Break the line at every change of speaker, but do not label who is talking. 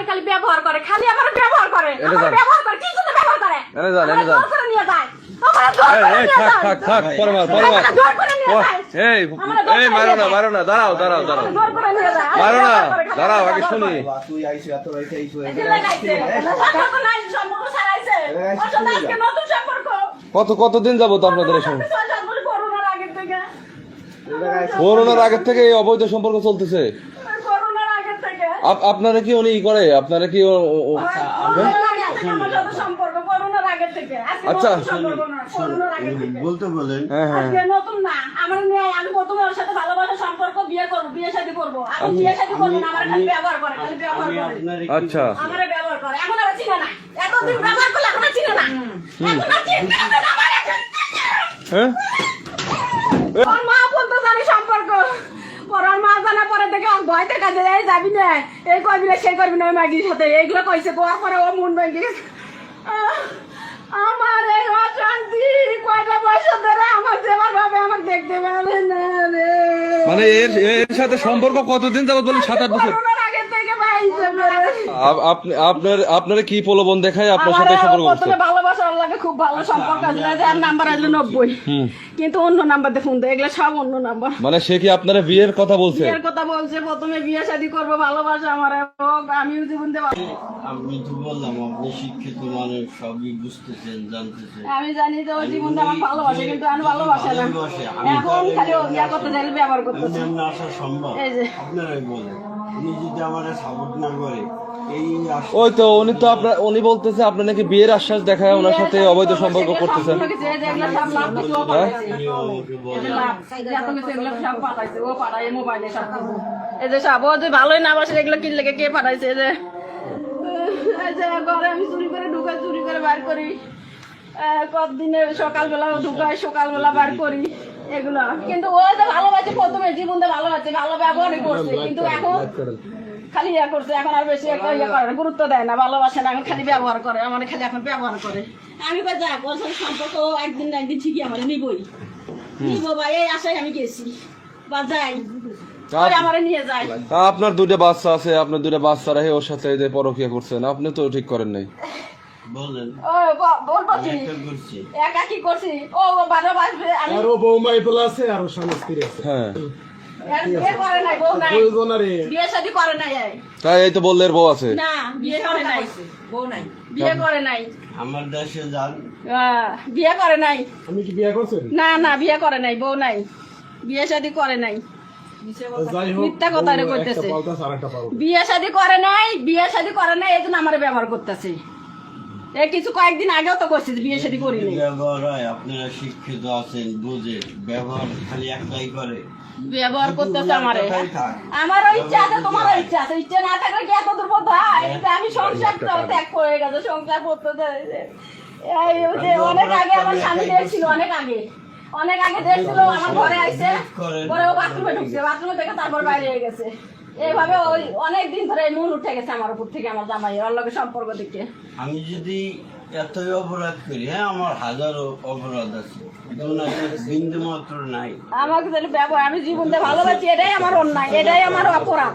আমার খালি ব্যবহার করে খালি আমার ব্যবহার করে আমার ব্যবহার করে কিছু তো ব্যবহার করে?
এনে যান, এনে যান।
করে নিয়ে যায়।
কত কতদিন যাবত আপনাদের এই সঙ্গে।
করোনার আগের থেকে
এই অবৈধ সম্পর্ক চলতেছে
করোনার আগের থেকে।
আপ- আপনারা কি উনি ই করে? আপনারা কি আচ্ছা।
বলতে বলেন।
হ্যাঁ হ্যাঁ।
নতুন না আমার মেয়ে আমি প্রথম ওর সাথে ভালোবাসা সম্পর্ক বিয়ে করব বিয়ে শাদী করব। আমি বিয়ে শাদী করব না আমার খালি ব্যবহার করে খালি ব্যবহার করে।
আচ্ছা।
আমারে ব্যবহার করে। এখন আর চিনে না। এতদিন ব্যবহার করলে এখন আর চিনে না। এখন আর চিনতে না
হ্যাঁ
ওর মা বলতে জানি সম্পর্ক পর ওর মা জানা পরে ওর যায় এই যাবি না। এই করবি না সেই করবি না ওই মাগির সাথে। এইগুলো কইছে কোয়ার পরে ও মন ভেঙে গেছে। আমার এই অশান্তি কয়টা বছর ধরে আমার যেবার ভাবে আমার দেখতে পারে না রে।
মানে এর এর সাথে সম্পর্ক কতদিন যাবত বলেন? সাত আট বছর?
করোনার আগের থেকে পাইছে মেরে।
আপ- আপনি আপনার আপনারা কি প্রলোভন দেখায় আপনার সাথে সম্পর্ক
লাগে খুব ভালো সম্পর্ক আছে যার নাম্বার আসলে নব্বই। কিন্তু অন্য নাম্বার দিয়ে ফোন দেয় এগুলো সব অন্য নাম্বার
মানে সে কি আপনারা বিয়ের কথা বলছে?
বিয়ের কথা বলছে প্রথমে বিয়ে শাদী করব ভালোবাসা আমার আমিও জীবন দেবো।
আমি তো বললাম আপনি শিক্ষিত মানুষ সবই বুঝতেছেন জানতেছেন।
আমি জানি যে ওই জীবন আমার ভালোবাসে কিন্তু আমি ভালোবাসে না। এখন খালি ও ইয়া করতে চাইলে ব্যবহার করতেছে
আসা সম্ভব?
এই যে।
আপনারাই বলেন। উনি যদি আমার সাপোর্ট না করে
ওই তো উনি তো আপনার উনি বলতেছে আপনি নাকি বিয়ের আশ্বাস দেখায় ওনার সাথে অবৈধ সম্পর্ক করতেছেন।
এই যে সব ভালোই না বাসে এগুলো কিনলে কে পাঠাইছে? এই যে ঘরে আমি চুরি করে ঢুকাই চুরি করে বার করি। কতদিনে সকালবেলা ঢুকাই সকালবেলা বার করি। এগুলো। কিন্তু ও যে ভালোবাসে প্রথমে জীবনটা ভালোবাসে ভালো ব্যবহারই করছে। কিন্তু এখন খালি ইয়া করছে এখন আর বেশি একটা ইয়ে করে গুরুত্ব দেয় না ভালোবাসে না এখন খালি ব্যবহার করে আমার খালি এখন ব্যবহার করে। আমি ওর সাথে সম্পর্ক একদিন না একদিন ঠিকই আমার নিবই। নিবো ভাই এই আশায় আমি গেছি। বা যাই। ওই আমারে নিয়ে যায়
তা আপনার দুটো বাচ্চা আছে আপনার দুটো বাচ্চা রেখে ওর সাথে যে পরকিয়া করছেন আপনি তো ঠিক করেন নাই।
বলব একা কি করছি? ও
আরও বৌমাই পোলা আছে আরও স্বামী স্ত্রী আছে?
হ্যাঁ। তাই এই তো বললে বউ আছে।
আমার দেশে যান।
বিয়ে করে নাই।
আমি কি বিয়ে করছেন?
না না বিয়ে করে নাই বউ নাই। বিয়ে শাদী করে নাই। মিথ্যা কথা
পাল্টা
বিয়ে শাদী করে নাই বিয়ে শাদী করে নাই এই জন্য আমার ব্যবহার করতেছে। এই কিছু কয়েকদিন আগেও তো করছিস বিয়ে শাদী করি নাই
ব্যবহার হয় আপনারা শিক্ষিত আছেন বুঝে। ব্যবহার খালি একটাই করে।
ব্যবহার করতেছে আমারে। আমারও ইচ্ছা আছে তোমারও ইচ্ছা আছে। ইচ্ছা না থাকলে কি এত দুর্বোধ হয়। আমি সংসার ত্যাগ করে গেছে সংসার করতে এই যে অনেক আগে আমার স্বামী দেখছিল অনেক আগে। অনেক আগে দেখছিল আমার ঘরে আইছে পরে ও বাথরুমে ঢুকছে। বাথরুমে থেকে তারপর বাইরে গেছে। এইভাবে ওই অনেক দিন ধরে মন উঠে গেছে আমার উপর থেকে আমার জামাই ওর লগে সম্পর্ক দিকে।
আমি যদি এতই অপরাধ করি হ্যাঁ আমার হাজারো অপরাধ আছে। বিন্দু মাত্র নাই।
আমাকে ব্যবহার আমি জীবনটা ভালোবাসি এটাই আমার অন্যায় এটাই আমার অপরাধ।